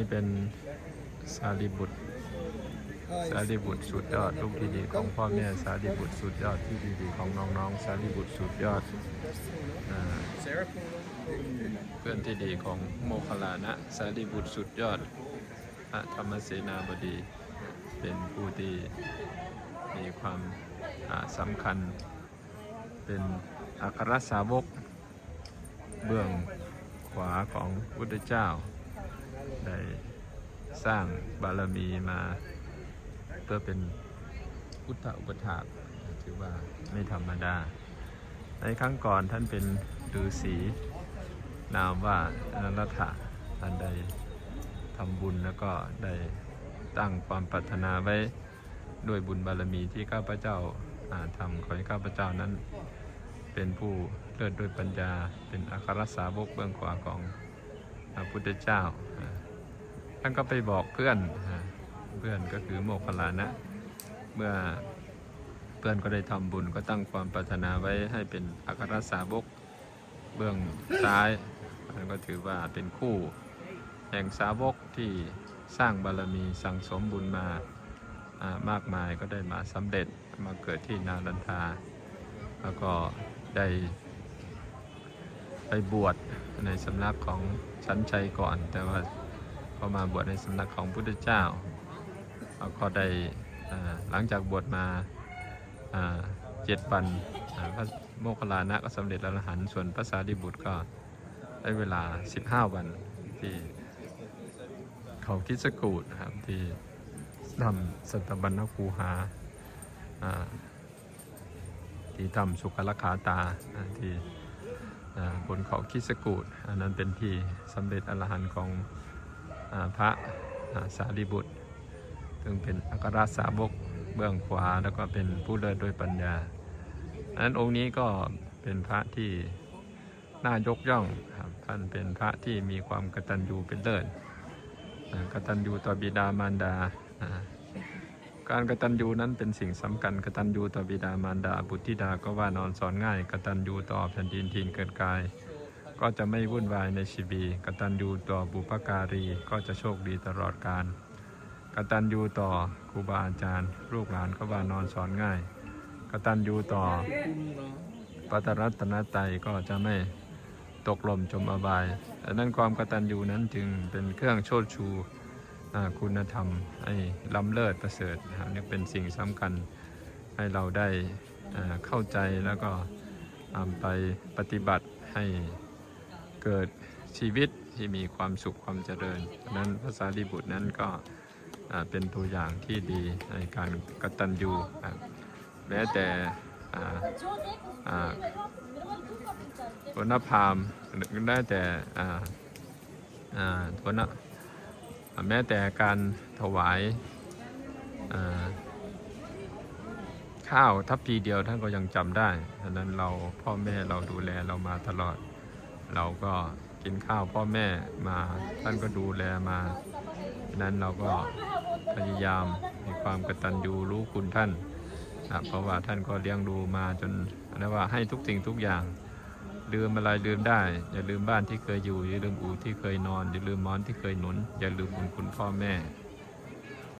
นี่เป็นสารีบุตร สารีบุตรสุดยอดลูกที่ดีของพ่อแม่สารีบุตรสุดยอดที่ดีๆของน้องๆสารีบุตรสุดยอดอเพื่อนที่ดีของโมคลานะสารีบุตรสุดยอดพระธรรมเสนาบดีเป็นผู้ที่มีความสำคัญ เป็นอัครสาวกเบื้องขวาของพุทธเจ้า ได้สร้างบารมีมาเพื่อเป็นพุทธอุปถากถือว่าไม่ธรรมดา ในครั้งก่อนท่านเป็นฤาษีนามว่าอนันตถะท่านได้ทำบุญแล้วก็ได้ตั้งความปรารถนาไว้ด้วยบุญบารมีที่ข้าพเจ้าทำขอให้ข้าพเจ้านั้น เป็นผู้เลิศด้วยปัญญา เป็นอัครสาวกเบื้องขวาของพระพุทธเจ้า ท่านก็ไปบอกเพื่อนเพื่อนก็คือโมคคัลานะ เมื่อเพื่อนก็ได้ทำบุญก็ตั้งความปรารถนาไว้ให้เป็นอัครสาวกเบื้องซ้ายนั่นก็ถือว่าเป็นคู่ แห่งสาวกที่สร้างบารมีสั่งสมบุญมาอ่ามากมายก็ได้มาสำเร็จมาเกิดที่นาลันทา แล้วก็ได้ไปบวชในสำนักของชั้นชัยก่อน แต่ว่า พอมาบวชในสำนักของพุทธเจ้าแล้วก็ได้หลังจากบวชมาเจ็ดวันพระโมคคัลลานะก็สำเร็จอรหันต์ส่วนพระสารีบุตรก็ได้เวลา 15 วันที่เขาคิดสกูดครับที่ทำสัตบัญญคูหาที่ทำสุขลักขาตาที่บนเขาคิสกูดอันนั้นเป็นที่สำเร็จอรหันต์ของ พระสารีบุตร ซึ่งเป็นอัครสาวกเบื้องขวาแล้วก็เป็นผู้เลิศด้วยปัญญาอันนั้นองค์นี้ก็เป็นพระที่น่ายกย่องครับท่านเป็นพระที่มีความกตัญญูเป็นเลิศกตัญญูต่อบิดามารดา การกตัญญูนั้นเป็นสิ่งสำคัญกตัญญูต่อบิดามารดาบุตรธิดาก็ว่านอนสอนง่ายกตัญญูต่อแผ่นดินทินเกิดกาย ก็จะไม่วุ่นวายในชีวิตกตัญญูต่อบุพการีก็จะโชคดีตลอดกาลกตัญญูต่อครูบาอาจารย์ ลูกหลานก็ว่านอนสอนง่าย กตัญญูต่อปัตตรัตนตรัยก็จะไม่ตกหล่มจมอบายดังนั้นความกตัญญูนั้นจึงเป็นเครื่องโชดชูคุณธรรมให้ล้ำเลิศประเสริฐนะครับนี่เป็นสิ่งสำคัญให้เราได้เข้าใจแล้วก็นไปปฏิบัติให้ เกิดชีวิตที่มีความสุขความเจริญ นั้นภาษาลีบุตรนั้นก็เป็นตัวอย่างที่ดีในการกตัญญูแม้แต่หัวหน้าพามได้แต่หัวหน้าแม้แต่การถวายข้าวทัพพีเดียวท่านก็ยังจำได้ฉะนั้นเราพ่อแม่เราดูแลเรามาตลอด เราก็กินข้าวพ่อแม่มาท่านก็ดูแลมา นั้นเราก็พยายามมีความกตัญญูรู้คุณท่านนะเพราะว่าท่านก็เลี้ยงดูมาจนเรียกว่าให้ทุกสิ่งทุกอย่าง ลืมอะไรลืมได้ อย่าลืมบ้านที่เคยอยู่ อย่าลืมอู่ที่เคยนอน อย่าลืมหมอนที่เคยหนุน อย่าลืมบุญคุณพ่อแม่